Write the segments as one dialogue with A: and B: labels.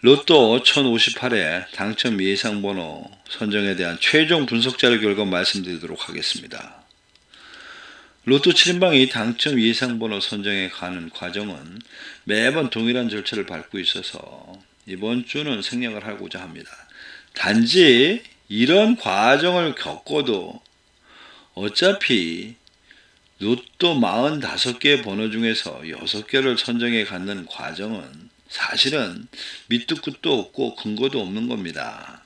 A: 로또 1058의 당첨 예상 번호 선정에 대한 최종 분석 자료 결과 말씀드리도록 하겠습니다. 로또 7인방이 당첨 예상 번호 선정에 가는 과정은 매번 동일한 절차를 밟고 있어서 이번 주는 생략을 하고자 합니다. 단지 이런 과정을 겪어도 어차피 로또 45개 번호 중에서 6개를 선정해 갖는 과정은 사실은 밑도 끝도 없고 근거도 없는 겁니다.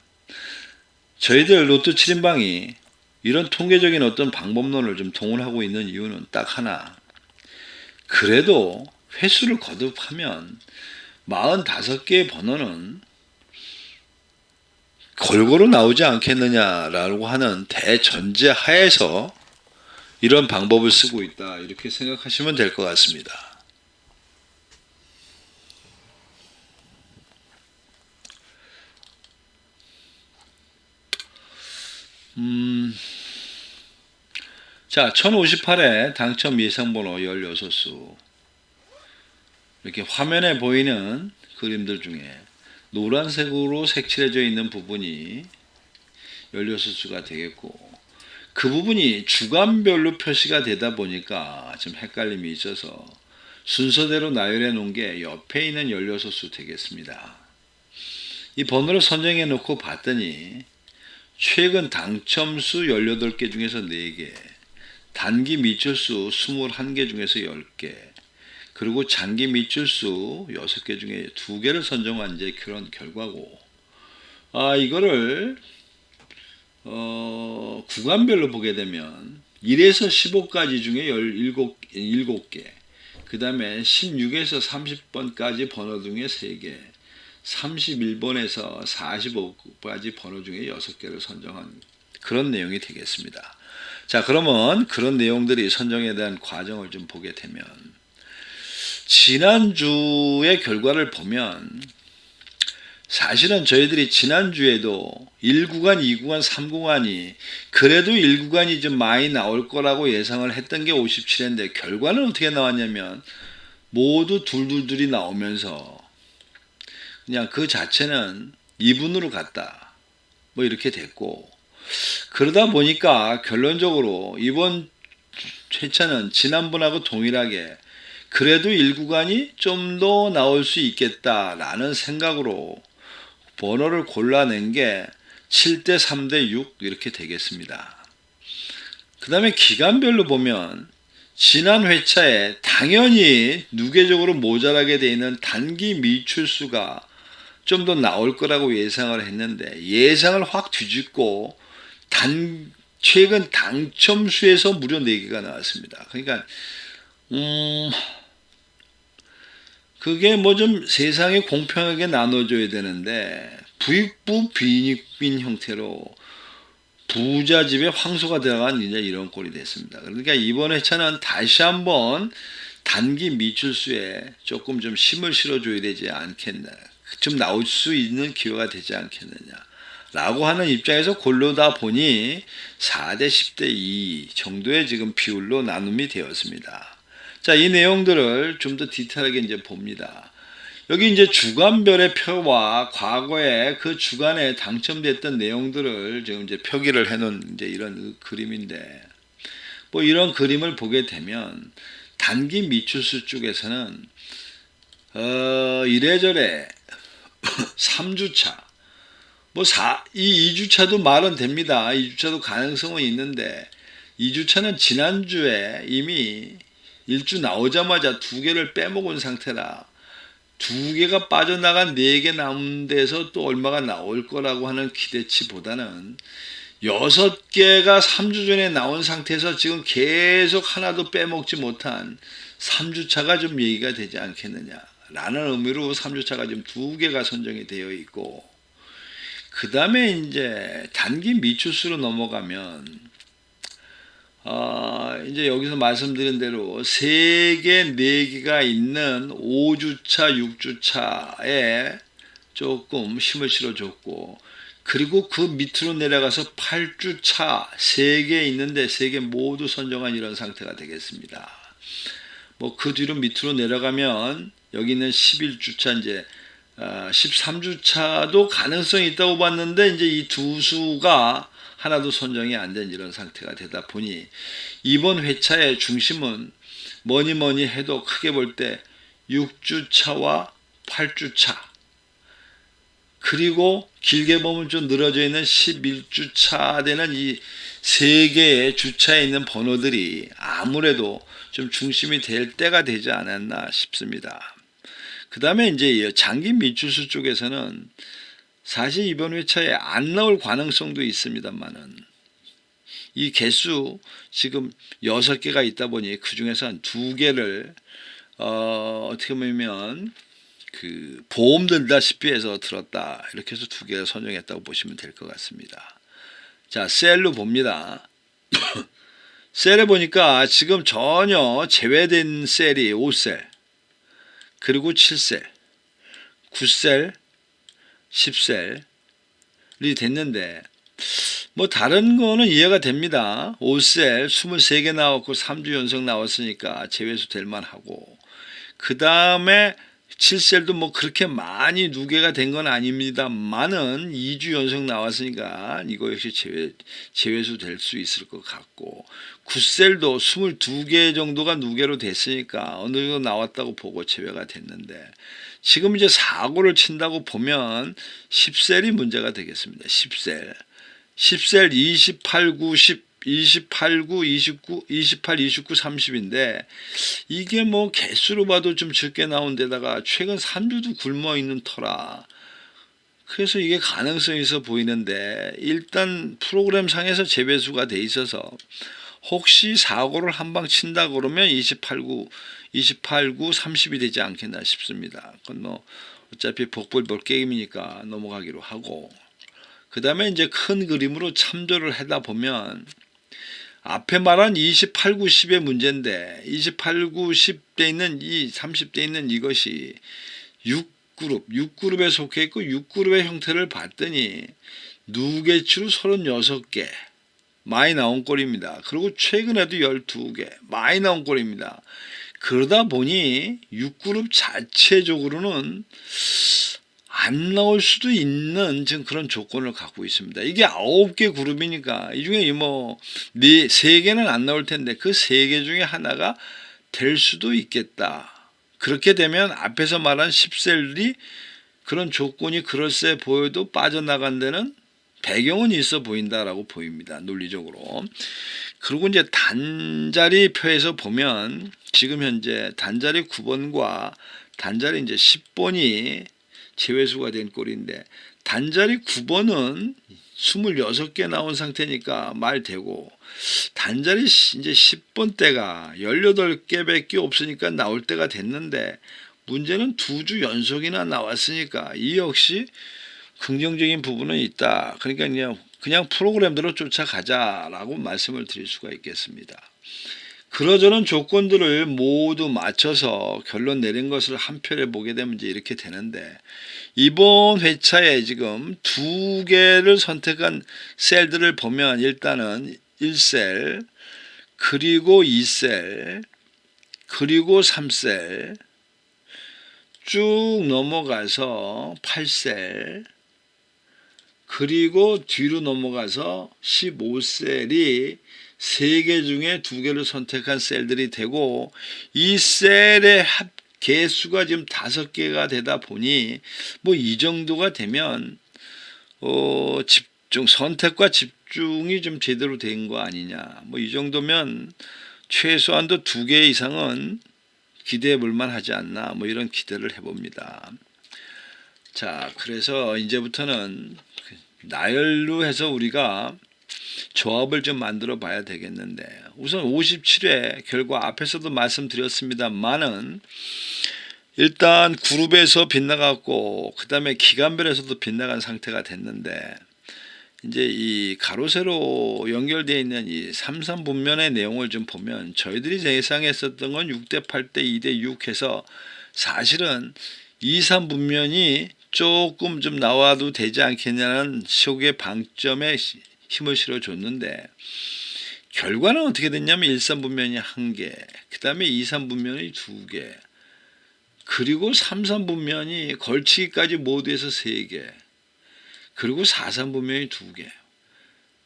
A: 저희들 로또 7인방이 이런 통계적인 어떤 방법론을 좀 동원하고 있는 이유는 딱 하나. 그래도 횟수를 거듭하면 45개의 번호는 골고루 나오지 않겠느냐라고 하는 대전제 하에서 이런 방법을 쓰고 있다. 이렇게 생각하시면 될 것 같습니다. 음, 자, 1058에 당첨 예상번호 16수. 이렇게 화면에 보이는 그림들 중에 노란색으로 색칠해져 있는 부분이 16수가 되겠고, 그 부분이 주간별로 표시가 되다 보니까 좀 헷갈림이 있어서 순서대로 나열해 놓은 게 옆에 있는 16수 되겠습니다. 이 번호를 선정해 놓고 봤더니 최근 당첨수 18개 중에서 4개, 단기 미출수 21개 중에서 10개, 그리고 장기 미출수 6개 중에 2개를 선정한 이제 그런 결과고, 아, 이거를, 어, 구간별로 보게 되면 1에서 15까지 중에 17, 7개, 그 다음에 16에서 30번까지 번호 중에 3개, 31번에서 45까지 번호 중에 6개를 선정한 그런 내용이 되겠습니다. 자, 그러면 그런 내용들이 선정에 대한 과정을 좀 보게 되면 지난주의 결과를 보면 사실은 저희들이 지난주에도 1구간, 2구간, 3구간이 그래도 1구간이 좀 많이 나올 거라고 예상을 했던 게 57인데 결과는 어떻게 나왔냐면 모두 둘둘둘이 나오면서 그냥 그 자체는 2분으로 갔다. 뭐 이렇게 됐고 그러다 보니까 결론적으로 이번 회차는 지난번하고 동일하게 그래도 1구간이 좀 더 나올 수 있겠다라는 생각으로 번호를 골라낸 게 7대 3대 6 이렇게 되겠습니다. 그 다음에 기간별로 보면 지난 회차에 당연히 누계적으로 모자라게 되어 있는 단기 미출수가 좀 더 나올 거라고 예상을 했는데 예상을 확 뒤집고 단 최근 당첨수에서 무려 4개가 나왔습니다. 그러니까 음 그게 뭐 좀 세상에 공평하게 나눠줘야 되는데 부익부 빈익빈 형태로 부자 집에 황소가 들어간 이제 이런 꼴이 됐습니다. 그러니까 이번 회차는 다시 한번 단기 미출수에 조금 좀 힘을 실어줘야 되지 않겠나. 좀 나올 수 있는 기회가 되지 않겠느냐. 라고 하는 입장에서 골로다 보니 4대 10대 2 정도의 지금 비율로 나눔이 되었습니다. 자, 이 내용들을 좀 더 디테일하게 이제 봅니다. 여기 이제 주간별의 표와 과거에 그 주간에 당첨됐던 내용들을 지금 이제 표기를 해놓은 이제 이런 그림인데, 뭐 이런 그림을 보게 되면 단기 미추수 쪽에서는 어, 이래저래 3주차, 뭐 4, 이 2주차도 말은 됩니다. 2주차도 가능성은 있는데 2주차는 지난주에 이미 1주 나오자마자 두 개를 빼먹은 상태라 두 개가 빠져나간 네 개 남은 데서 또 얼마가 나올 거라고 하는 기대치보다는 여섯 개가 3주 전에 나온 상태에서 지금 계속 하나도 빼먹지 못한 3주차가 좀 얘기가 되지 않겠느냐. 라는 의미로 3주차가 지금 두 개가 선정이 되어 있고, 그 다음에 이제 단기 미추수로 넘어가면, 어, 이제 여기서 말씀드린 대로 3개, 4개가 있는 5주차, 6주차에 조금 힘을 실어줬고, 그리고 그 밑으로 내려가서 8주차 3개 있는데 3개 모두 선정한 이런 상태가 되겠습니다. 뭐 그 뒤로 밑으로 내려가면 여기 있는 11주차 이제 아, 13주차도 가능성이 있다고 봤는데 이제 이 두 수가 하나도 선정이 안 된 이런 상태가 되다 보니 이번 회차의 중심은 뭐니 뭐니 해도 크게 볼 때 6주차와 8주차 그리고 길게 보면 좀 늘어져 있는 11주차 되는 이 세 개의 주차에 있는 번호들이 아무래도 좀 중심이 될 때가 되지 않았나 싶습니다. 그 다음에 이제 장기 미추수 쪽에서는 사실 이번 회차에 안 나올 가능성도 있습니다만은 이 개수 지금 여섯 개가 있다 보니 그 중에서 한 두 개를 어, 어떻게 보면 그 보험 들다시피 해서 들었다 이렇게 해서 두 개를 선정했다고 보시면 될 것 같습니다. 자 셀로 봅니다. 셀에 보니까 지금 전혀 제외된 셀이 5셀 그리고 7셀 9셀 10셀이 됐는데 뭐 다른 거는 이해가 됩니다. 5셀 23개 나왔고 3주 연속 나왔으니까 제외수 될 만하고 그 다음에 7셀도 뭐 그렇게 많이 누계가 된 건 아닙니다만은 2주 연속 나왔으니까 이거 역시 제외, 제외수 될 수 있을 것 같고 9셀도 22개 정도가 누계로 됐으니까 어느 정도 나왔다고 보고 제외가 됐는데 지금 이제 사고를 친다고 보면 10셀이 문제가 되겠습니다. 10셀. 10셀 28, 9, 10, 28, 9, 29, 28, 29, 30인데 이게 뭐 개수로 봐도 좀 적게 나온 데다가 최근 3주도 굶어 있는 터라 그래서 이게 가능성이 있어 보이는데 일단 프로그램 상에서 재배수가 돼 있어서 혹시 사고를 한 방 친다 그러면 28, 9, 28, 9, 30이 되지 않겠나 싶습니다. 그건 뭐 어차피 복불 볼 게임이니까 넘어가기로 하고 그 다음에 이제 큰 그림으로 참조를 하다 보면 앞에 말한 28, 9, 10의 문제인데 28, 9, 10대 있는 이 30대 있는 이것이 6그룹, 6그룹에 속해 있고 6그룹의 형태를 봤더니 누계추로 36개 많이 나온 꼴입니다. 그리고 최근에도 12개 많이 나온 꼴입니다. 그러다 보니 6그룹 자체적으로는 안 나올 수도 있는 지금 그런 조건을 갖고 있습니다. 이게 아홉 개 그룹이니까 이 중에 뭐네세 개는 안 나올 텐데 그 세 개 중에 하나가 될 수도 있겠다. 그렇게 되면 앞에서 말한 10셀이 그런 조건이 그럴세 보여도 빠져나간 데는 배경은 있어 보인다라고 보입니다. 논리적으로. 그리고 이제 단자리 표에서 보면 지금 현재 단자리 9번과 단자리 이제 10번이 제외수가 된 꼴인데 단자리 9번은 26개 나온 상태니까 말 되고 단자리 이제 10번 때가 18개밖에 없으니까 나올 때가 됐는데 문제는 두 주 연속이나 나왔으니까 이 역시 긍정적인 부분은 있다. 그러니까 그냥 그냥 프로그램대로 쫓아가자라고 말씀을 드릴 수가 있겠습니다. 그러저런 조건들을 모두 맞춰서 결론 내린 것을 한 편에 보게 되면 이제 이렇게 되는데 이번 회차에 지금 두 개를 선택한 셀들을 보면 일단은 1셀 그리고 2셀 그리고 3셀 쭉 넘어가서 8셀 그리고 뒤로 넘어가서 15셀이 세 개 중에 두 개를 선택한 셀들이 되고 이 셀의 합 개수가 지금 다섯 개가 되다 보니 뭐 이 정도가 되면 어 집중 선택과 집중이 좀 제대로 된 거 아니냐 뭐 이 정도면 최소한도 두 개 이상은 기대해 볼 만 하지 않나 뭐 이런 기대를 해봅니다. 자 그래서 이제부터는 나열로 해서 우리가 조합을 좀 만들어 봐야 되겠는데. 우선 57회 결과 앞에서도 말씀드렸습니다만은 일단 그룹에서 빗나갔고 그 다음에 기간별에서도 빗나간 상태가 됐는데 이제 이 가로 세로 연결되어 있는 이 삼삼 분면의 내용을 좀 보면 저희들이 예상했었던 건 6대 8대 2대 6 해서 사실은 2, 3 분면이 조금 좀 나와도 되지 않겠냐는 식의 방점에 힘을 실어줬는데 결과는 어떻게 됐냐면 1, 3 분면이 한 개, 그 다음에 2, 3 분면이 두 개, 그리고 삼삼분면이 걸치기까지 모두 해서 3개. 그리고 사삼분면이 2개.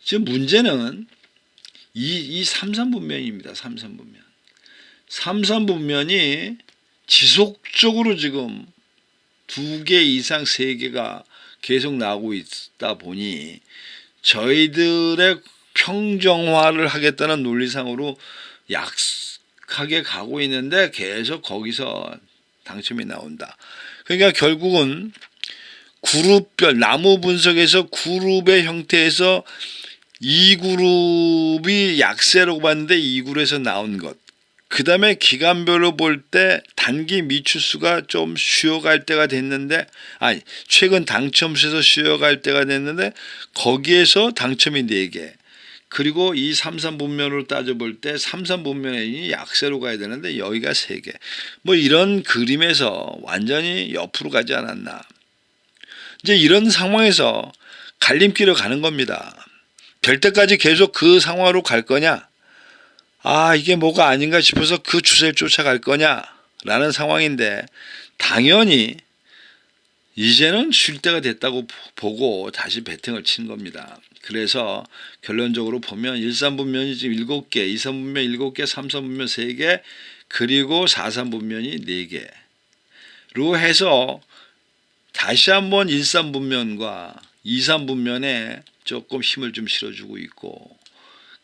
A: 지금 문제는 이, 이 삼삼분면입니다. 삼삼분면. 삼삼분면이 지속적으로 지금 두 개 이상 세 개가 계속 나오고 있다 보니 저희들의 평정화를 하겠다는 논리상으로 약하게 가고 있는데 계속 거기서 당첨이 나온다. 그러니까 결국은 그룹별 나무 분석에서 그룹의 형태에서 이 그룹이 약세라고 봤는데 이 그룹에서 나온 것. 그 다음에 기간별로 볼 때 단기 미추수가 좀 쉬어갈 때가 됐는데, 아니, 최근 당첨수에서 쉬어갈 때가 됐는데, 거기에서 당첨이 4개. 그리고 이 삼삼분면으로 따져볼 때 삼삼분면이 약세로 가야 되는데 여기가 3개. 뭐 이런 그림에서 완전히 옆으로 가지 않았나. 이제 이런 상황에서 갈림길을 가는 겁니다. 될 때까지 계속 그 상황으로 갈 거냐? 아, 이게 뭐가 아닌가 싶어서 그 추세를 쫓아갈 거냐? 라는 상황인데, 당연히 이제는 쉴 때가 됐다고 보고 다시 배팅을 친 겁니다. 그래서 결론적으로 보면 1삼분면이 지금 7개, 2삼분면 7개, 3삼분면 3개, 그리고 4삼분면이 4개로 해서 다시 한번 1삼분면과 2삼분면에 조금 힘을 좀 실어주고 있고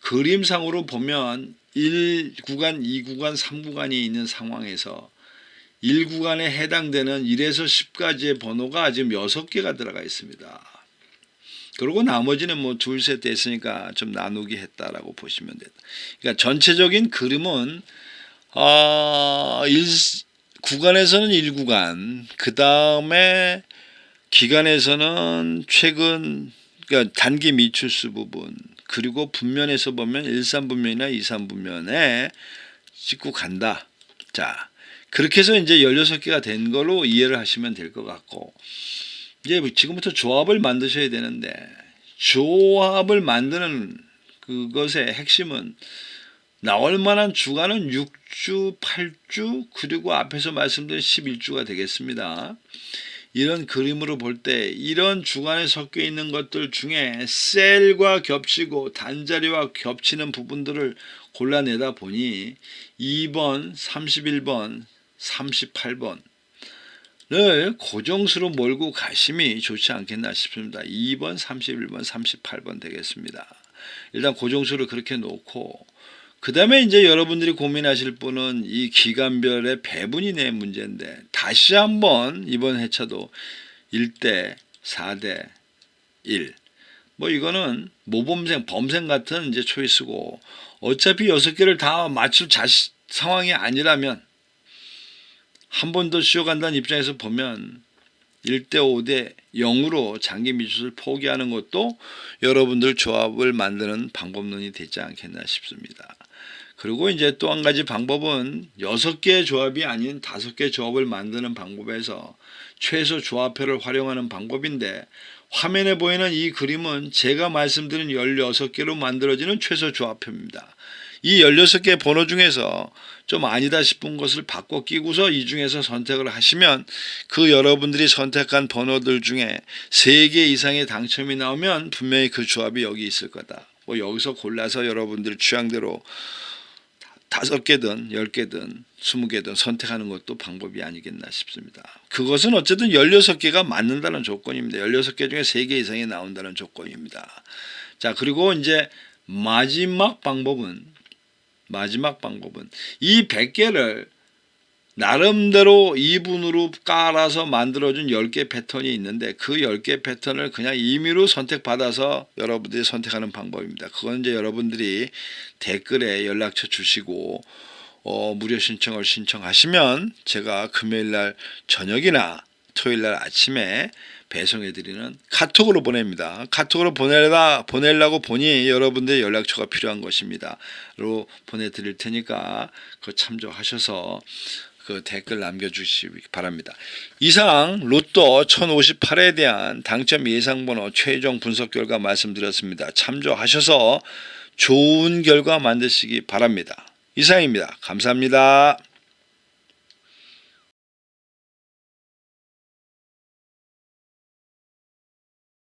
A: 그림상으로 보면 1구간, 2구간, 3구간이 있는 상황에서 1구간에 해당되는 1에서 10까지의 번호가 지금 6개가 들어가 있습니다. 그리고 나머지는 뭐 둘, 셋 됐으니까 좀 나누기 했다라고 보시면 된다. 그러니까 전체적인 그림은 어, 1, 구간에서는 1구간, 그 다음에 기간에서는 최근 그러니까 단기 미출수 부분 그리고 분면에서 보면 1삼분면이나 2삼분면에 찍고 간다. 자, 그렇게 해서 이제 16개가 된 걸로 이해를 하시면 될 것 같고 이제 지금부터 조합을 만드셔야 되는데 조합을 만드는 그것의 핵심은 나올 만한 주간은 6주, 8주 그리고 앞에서 말씀드린 11주가 되겠습니다. 이런 그림으로 볼 때 이런 주간에 섞여 있는 것들 중에 셀과 겹치고 단자리와 겹치는 부분들을 골라내다 보니 2번, 31번, 38번 를 고정수로 몰고 가심이 좋지 않겠나 싶습니다. 2번, 31번, 38번 되겠습니다. 일단 고정수를 그렇게 놓고 그 다음에 이제 여러분들이 고민하실 분은 이 기간별의 배분이 내 문제인데 다시 한번 이번 회차도 1대 4대 1. 뭐 이거는 모범생, 범생 같은 이제 초이스고 어차피 여섯 개를 다 맞출 자시, 상황이 아니라면 한 번 더 쉬어간다는 입장에서 보면 1대 5대 0으로 장기 미주를 포기하는 것도 여러분들 조합을 만드는 방법론이 되지 않겠나 싶습니다. 그리고 이제 또 한 가지 방법은 여섯 개의 조합이 아닌 다섯 개의 조합을 만드는 방법에서 최소 조합표를 활용하는 방법인데 화면에 보이는 이 그림은 제가 말씀드린 16개로 만들어지는 최소 조합표입니다. 이 16개 번호 중에서 좀 아니다 싶은 것을 바꿔 끼고서 이 중에서 선택을 하시면 그 여러분들이 선택한 번호들 중에 3개 이상의 당첨이 나오면 분명히 그 조합이 여기 있을 거다. 뭐 여기서 골라서 여러분들 취향대로 다섯 개든 열 개든 스무 개든 선택하는 것도 방법이 아니겠나 싶습니다. 그것은 어쨌든 16개가 맞는다는 조건입니다. 16개 중에 3개 이상이 나온다는 조건입니다. 자, 그리고 이제 마지막 방법은 마지막 방법은 이 100개를 나름대로 2분으로 깔아서 만들어준 10개 패턴이 있는데 그 10개 패턴을 그냥 임의로 선택받아서 여러분들이 선택하는 방법입니다. 그건 이제 여러분들이 댓글에 연락처 주시고 어, 무료 신청을 신청하시면 제가 금요일 날 저녁이나 토요일 날 아침에 배송해 드리는 카톡으로 보냅니다. 카톡으로 보내다 보내려고 보니 여러분들의 연락처가 필요한 것입니다.로 보내 드릴 테니까 그 참조하셔서 그 댓글 남겨주시기 바랍니다. 이상 로또 1058에 대한 당첨 예상번호 최종 분석 결과 말씀드렸습니다. 참조하셔서 좋은 결과 만드시기 바랍니다. 이상입니다. 감사합니다.